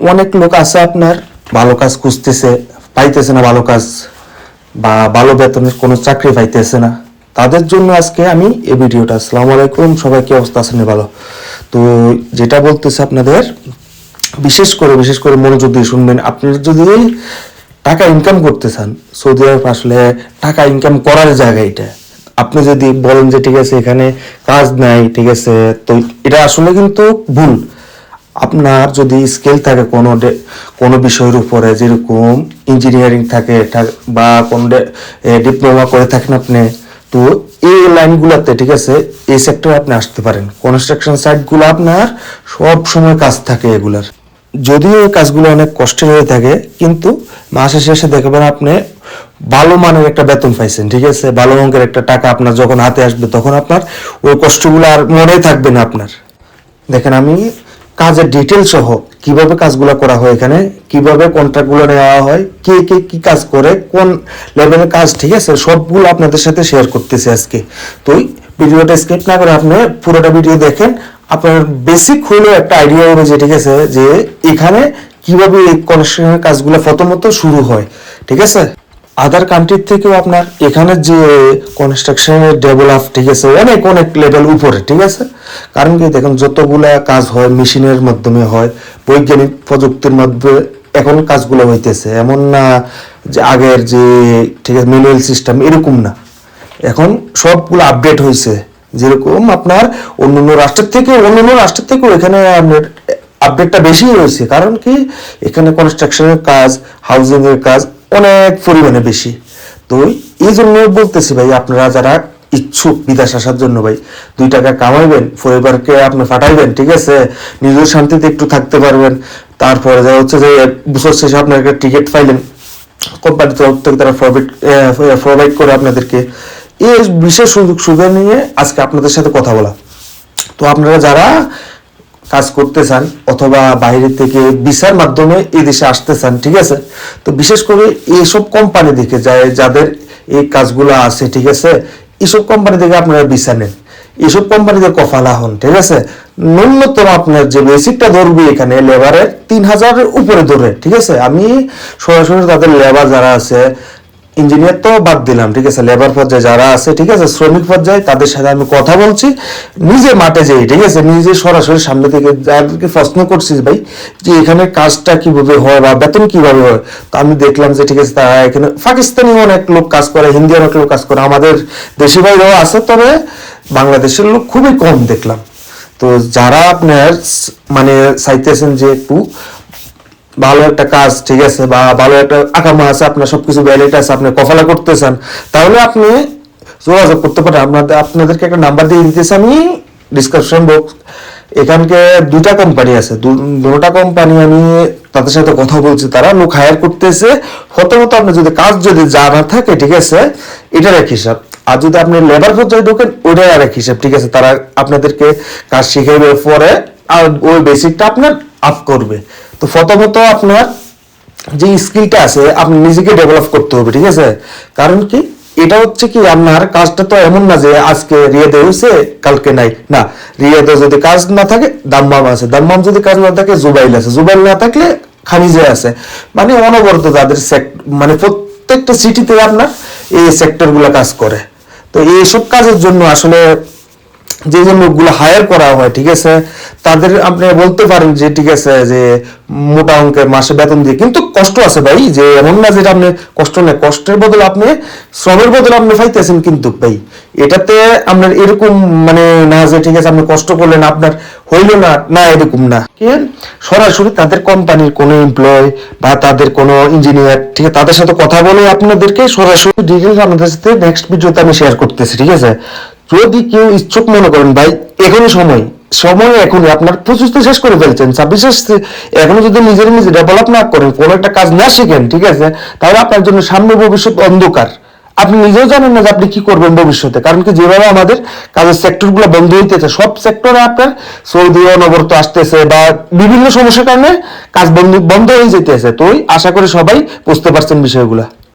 অনেক লোক আছে আপনার, ভালো কাজ খুঁজতেছে, পাইতেছে না ভালো কাজ, বা ভালো বেতনের কোনো চাকরি পাইতেছে না। তাদের জন্য আজকে আমি এই ভিডিওটা। আসসালামু আলাইকুম, সবাই কি অবস্থা আছেন? ভালো। তো যেটা বলতেছে আপনাদের, বিশেষ করে বিশেষ করে মনোযোগ দিয়ে শুনবেন আপনারা যদি টাকা ইনকাম করতে চান, সৌদি আরব আসলে টাকা ইনকাম করার জায়গা এটা। আপনি যদি বলেন যে, ঠিক আছে, এখানে কাজ নাই, ঠিক আছে, তো এটা আসলে কিন্তু ভুল। আপনার যদি স্কিল থাকে কোনো কোনো বিষয়ের উপরে যেরকম ইঞ্জিনিয়ারিং থাকে বা কোনো ডিপ্লোমা করে থাকেন আপনি, তো এই লাইনগুলোতে ঠিক আছে, এই সেক্টরে আপনি আসতে পারেন। কনস্ট্রাকশন সাইটগুলো আপনার সব সময় কাজ থাকে এগুলার। যদিও এই কাজগুলো অনেক কষ্টের হয়ে থাকে, কিন্তু মাসের শেষে দেখবেন আপনি ভালো মানের একটা বেতন পাইছেন, ঠিক আছে? ভালো অঙ্কের একটা টাকা আপনার যখন হাতে আসবে, তখন আপনার ওই কষ্টগুলো আর মনে থাকবে না আপনার। দেখেন আমি কাজের ডিটেল সহ কীভাবে কাজগুলো করা হয় এখানে, কীভাবে কন্ট্রাক্টগুলো নেওয়া হয়, কে কে কি কাজ করে, কোন লেভেলের কাজ, ঠিক আছে? সবগুলো আপনাদের সাথে শেয়ার করতেছি আজকে। তো ভিডিওটা স্কিপ না করে আপনি পুরোটা ভিডিও দেখেন। আপনার বেসিক হলেও একটা আইডিয়া হবে যে ঠিক আছে? যে এখানে কীভাবে এই কনস্ট্রাকশনের কাজগুলো প্রথমত শুরু হয়, ঠিক আছে? আদার কান্ট্রির থেকেও আপনার এখানে যে কনস্ট্রাকশনের ডেভেলপ ঠিক আছে, অনেক অনেক লেভেল উপরে, ঠিক আছে? কারণ কি দেখেন, যতগুলা কাজ হয় মেশিনের মাধ্যমে হয়, বৈজ্ঞানিক প্রযুক্তির মাধ্যমে এখন কাজগুলো হইতেছে। এমন না যে আগের যে, ঠিক আছে ম্যানুয়াল সিস্টেম এরকম না। এখন সবগুলো আপডেট হয়েছে যেরকম আপনার অন্য অন্য রাষ্ট্রের থেকে অন্য অন্য রাষ্ট্রের থেকেও এখানে আপনার আপডেটটা বেশি হয়েছে কারণ কি, এখানে কনস্ট্রাকশনের কাজ হাউজিংয়ের কাজ অনেক পরিমাণে বেশি। তো এই জন্য বলতেছি ভাই, আপনারা যারা ইচ্ছুক বিদেশ আসার জন্য ভাই, দুই টাকা কামাইবেন, পরিবারকে আপনি ফাটাইবেন ঠিক আছে? নিজের শান্তিতে একটু থাকতে পারবেন। তারপরে যা হচ্ছে যে বছর শেষে আপনার একটা টিকিট পাইলেন। কোম্পানির তরফ থেকে তারা প্রোভাইড করে আপনাদেরকে। এই বিশেষ সুযোগ সুবিধা নিয়ে আজকে আপনাদের সাথে কথা বলা। তো আপনারা যারা কাজ করতে চান অথবা বাইরে থেকে ভিসার মাধ্যমে এই দেশে আসতে চান, ঠিক আছে? তো বিশেষ করে এইসব কোম্পানি দেখে যায়, যাদের এই কাজগুলো আছে, ঠিক আছে? এইসব কোম্পানি থেকে আপনারা ভিসা নেন। এইসব কোম্পানিতে কফালা হন, ঠিক আছে? ন্যূনতম আপনার যে বেসিকটা ধরবে এখানে লেবারের তিন হাজারের উপরে ধরে ঠিক আছে? আমি সরাসরি তাদের লেবার যারা আছে ইঞ্জিনিয়ার তো বাদ দিলাম, ঠিক আছে? লেবার পর্যায়ে যারা আছে, ঠিক আছে? শ্রমিক পর্যায়ে তাদের সাথে আমি কথা বলছি। নিজে মাঠে যাই, ঠিক আছে? নিজে সরাসরি সামনে থেকে যাদেরকে প্রশ্ন করছি ভাই, যে এখানে কাজটা কীভাবে হয় বা বেতন কীভাবে হয়? তো আমি দেখলাম যে, ঠিক আছে, তারা এখানে পাকিস্তানি অনেক লোক কাজ করে, হিন্দি অনেক লোক কাজ করে, আমাদের দেশি ভাইরাও আছে, তবে বাংলাদেশের লোক খুবই কম দেখলাম। তো যারা আপনার মানে চাইতেছেন যে একটু ভালো একটা কাজ, ঠিক আছে, বা ভালো একটা আকামা আছে, আপনার সবকিছু ভ্যালিড আছে, আপনি কফালা করতে চান তাহলে আপনি যোগাযোগ করতে পারেন। আপনাদের, আপনাদেরকে একটা নাম্বার দিয়ে দিতেছি আমি ডিসক্রিপশন বক্স এখানকে দুইটা কোম্পানি আছে দুটা কোম্পানি আমি তাদের সাথে কথা বলছি, তারা লোক হায়ার করতেছে। প্রথমত আপনার যদি কাজ যদি জানা থাকে, ঠিক আছে, এটার এক হিসাব। আর যদি আপনি লেবার পর্যায়ে ঢোকেন ওইটাই আর এক হিসাব, ঠিক আছে, তারা আপনাদেরকে কাজ শিখাবে পরে, আর ওই বেসিকটা আপনার আপ করবে। তো প্রথমত আপনার যে স্কিলটা আছে, আপনি নিজেকে ডেভেলপ করতে হবে, ঠিক আছে? কারণ কি? এটা হচ্ছে কি, আপনার কাজটা তো এমন না যে আজকে রিয়াদে হয়েছে কালকে নাই। না, রিয়াদে যদি কাজ না থাকে, দাম্মাম আছে। দাম্মাম যদি কাজ না থাকে, জুবাইল আছে। জুবাইল না থাকলে খানিজে আছে। মানে অনবরত তাদের মানে প্রত্যেকটা সিটিতে আপনার এই সেক্টরগুলো কাজ করে। তো এইসব কাজের জন্য আসলে যে যে লোকগুলো হায়ার করা হয়, ঠিক আছে, তাদের আপনি বলতে পারেন যে, ঠিক আছে, যে মোটা অঙ্কের মাসে বেতন দিয়ে, কিন্তু কষ্ট আছে ভাই, যে এমন না যেটা আপনি কষ্ট নেই, কষ্টের বদলে আপনি শ্রমের বদলে আপনি পাইতেছেন কিন্তু ভাই। এটাতে আপনার এরকম মানে না যে, ঠিক আছে, আপনি কষ্ট করলেন, আপনার হইল না না এরকম না। সরাসরি তাদের কোম্পানির কোনো এমপ্লয় বা তাদের কোনো ইঞ্জিনিয়ার ঠিক আছে, তাদের সাথে কথা বলে আপনাদেরকে সরাসরি ডিটেলস আপনাদের সাথে নেক্সট ভিডিওতে আমি শেয়ার করতেছি, ঠিক আছে। যদি কেউ ইচ্ছুক মনে করেন, ভাই, এখনই সময়। সময় এখনই। আপনার প্রস্তুতি শেষ করে ফেলছেন। ছাব্বিশে এখনও যদি নিজের নিজে ডেভেলপ না করেন, কোনো একটা কাজ না শিখেন, ঠিক আছে, তাহলে আপনার জন্য সামনে ভবিষ্যৎ অন্ধকার। আপনি নিজেও জানেন না যে আপনি কি করবেন ভবিষ্যতে। কারণ কি, যেভাবে আমাদের কাজের সেক্টরগুলো বন্ধ হইতেছে সব সেক্টরে আপনার সৌদি অনবরত আসতেছে বা বিভিন্ন সমস্যার কারণে কাজ বন্ধ বন্ধ হয়ে যেতেছে। তো আশা করি সবাই বুঝতে পারছেন বিষয়গুলো।